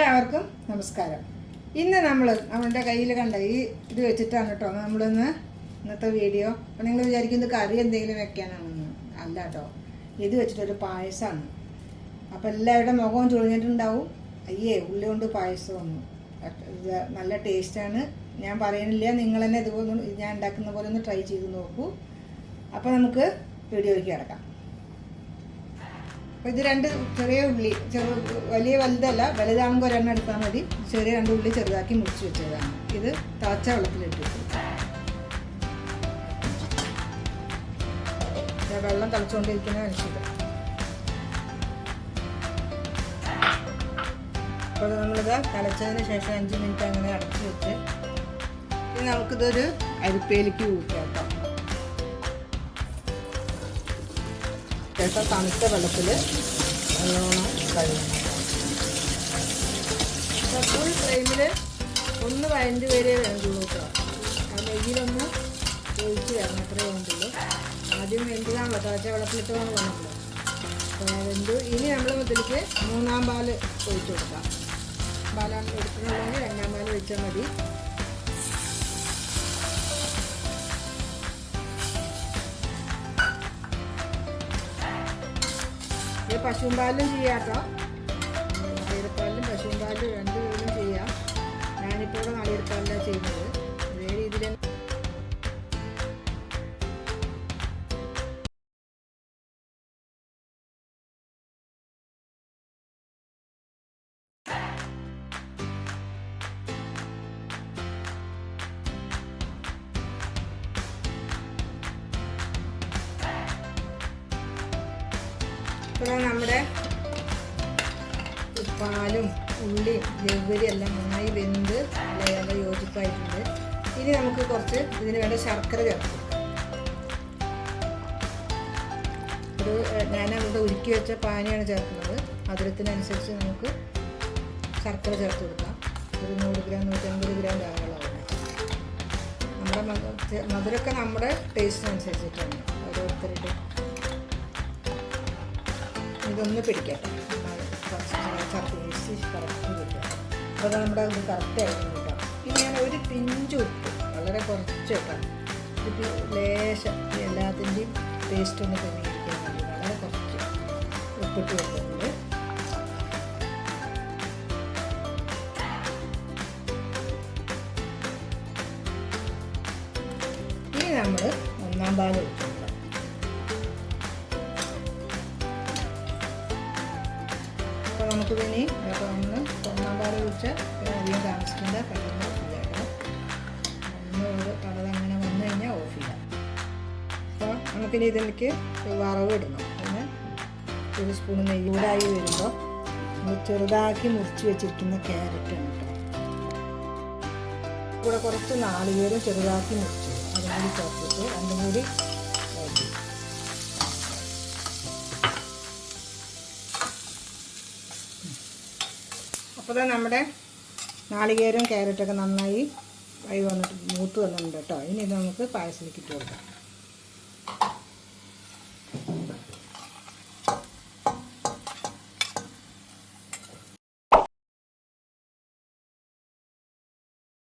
എല്ലാവർക്കും നമസ്കാരം. ഇന്ന് നമ്മൾ നമ്മുടെ കയ്യിൽ കണ്ട ഈ ഇത് വെച്ചിട്ടാണ് കേട്ടോ നമ്മളിന്ന് ഇന്നത്തെ വീഡിയോ. അപ്പം നിങ്ങൾ വിചാരിക്കുന്നത് കറി എന്തെങ്കിലും വെക്കാനാണെന്ന്. അല്ല കേട്ടോ ഇത് വെച്ചിട്ടൊരു പായസമാണ് അപ്പം എല്ലാവരുടെ മുഖവും ചുളിഞ്ഞിട്ടുണ്ടാവും. അയ്യേ ഉള്ളി കൊണ്ട് പായസം ഇത് നല്ല ടേസ്റ്റാണ്. ഞാൻ പറയുന്നില്ല നിങ്ങൾ തന്നെ ഇതുപോലെ ഞാൻ ഉണ്ടാക്കുന്ന പോലെ ഒന്ന് ട്രൈ ചെയ്ത് നോക്കൂ. അപ്പോൾ നമുക്ക് വീഡിയോയിലേക്ക് കിടക്കാം. അപ്പോൾ ഇത് രണ്ട് ചെറിയ ഉള്ളി ചെറു വലിയ വലുതല്ല വലുതാണെങ്കിൽ ഒരെണ്ണം എടുത്താൽ മതി. ചെറിയ രണ്ട് ഉള്ളി ചെറുതാക്കി മുറിച്ച് വെച്ചതാണ്. ഇത് തിളച്ച വെള്ളത്തിലിട്ട് വെള്ളം തിളച്ചുകൊണ്ടിരിക്കുന്ന അനുസരിച്ച് അപ്പോൾ നമ്മളിത് തിളച്ചതിന് ശേഷം അഞ്ച് മിനിറ്റ് അങ്ങനെ അടച്ച് വെച്ച് ഇനി നമുക്കിതൊരു അരിപ്പയിലേക്ക് കേട്ടോ. ശേഷം തണുത്ത വെള്ളത്തിൽ നല്ലോണം കഴുകണം. ഫുൾ ഫ്ലെയിമിൽ ഒന്ന് വഴണ്ട് വരെ വേണ്ടുള്ളൂ കേട്ടോ. ആ നെയ്യിലൊന്ന് ഒഴിച്ച് വരണം അത്രേ വേണ്ടുള്ളൂ. ആദ്യം വെന്തിനാണല്ലോ തിളച്ച വെള്ളത്തിലിട്ട് വേണം വന്നല്ലോ അപ്പോൾ വെന്തു. ഇനി നമ്മൾ മുതലേക്ക് മൂന്നാം പാൽ ഒഴിച്ച് കൊടുക്കാം. പാലാണ് എടുക്കുന്നുണ്ടെങ്കിൽ രണ്ടാം പാൽ ഒഴിച്ചാൽ മതി. ഇത് പശുവും ചെയ്യാട്ടോ. ചെയ്യാം കേട്ടോ നാളികേരപ്പാലിലും പശുവും പാലിലും രണ്ട് ഇപ്പോൾ നമ്മുടെ പാലും ഉള്ളിയും ജൗവരി എല്ലാം നന്നായി വെന്ത് നല്ല യോജിപ്പായിട്ടുണ്ട്. ഇനി നമുക്ക് കുറച്ച് ഇതിന് വേണ്ട ശർക്കര ചേർക്കാം ഒരു ഞാൻ അവിടെ ഉരുക്കി വെച്ച പാനിയാണ് ചേർക്കുന്നത്. മധുരത്തിനനുസരിച്ച് നമുക്ക് ശർക്കര ചേർത്ത് കൊടുക്കാം. ഒരു നൂറ് ഗ്രാം നൂറ്റമ്പത് ഗ്രാം ധാരാളമാണ്. നമ്മുടെ മധു- മധുരമൊക്കെ നമ്മുടെ ടേസ്റ്റിനനുസരിച്ചിട്ടാണ് ഓരോരുത്തരുടെ ഇതൊന്ന് പിടിക്കട്ടെ. കറക്റ്റ് കറക്റ്റ് കിട്ടുക അപ്പോൾ നമ്മുടെ അത് കറക്റ്റ് ആയിരുന്നു കേട്ടോ. പിന്നെ ഞാൻ ഒരു പിഞ്ച് ഉപ്പ് വളരെ കുറച്ച് കേട്ടോ ഇത് ലേശം എല്ലാത്തിന്റെയും ടേസ്റ്റ് ഒന്ന് ക്രമീകരിക്കാൻ വേണ്ടി വളരെ കുറച്ച് ഉപ്പിട്ട് വെക്കുന്നുണ്ട് ഇനി നമ്മൾ ഒന്നാം പാൽ ഒഴിക്കണം അപ്പോൾ നമുക്ക് ഇനി അപ്പോൾ ഒന്ന് ഒന്നാം പാൽ ഒഴിച്ച് അധികം താമസിക്കേണ്ട പെട്ടെന്ന് ഓഫ് ചെയ്യാം കേട്ടോ ഒന്ന് കളർ അങ്ങനെ വന്നു കഴിഞ്ഞാൽ ഓഫ് ചെയ്യാം. അപ്പോൾ നമുക്കിനി ഇതിലേക്ക് വറവ് ഇടണം. പിന്നെ ഒരു സ്പൂൺ നെയ്യൂടായി വരുമ്പോൾ നമ്മൾ ചെറുതാക്കി മുറിച്ച് വെച്ചിരിക്കുന്ന ക്യാരറ്റാണ് കേട്ടോ. കൂടെ കുറച്ച് നാളികേരം ചെറുതാക്കി മുറിച്ച് അതും ചേർത്തിട്ട് രണ്ടും കൂടി അപ്പോൾ നമ്മുടെ നാളികേരവും ക്യാരറ്റൊക്കെ നന്നായി വഴി വന്നിട്ട് മൂത്ത് വന്നിട്ടുണ്ട് കേട്ടോ. ഇനി ഇത് നമുക്ക് പായസത്തിലേക്ക് ഇട്ട് കൊടുക്കാം.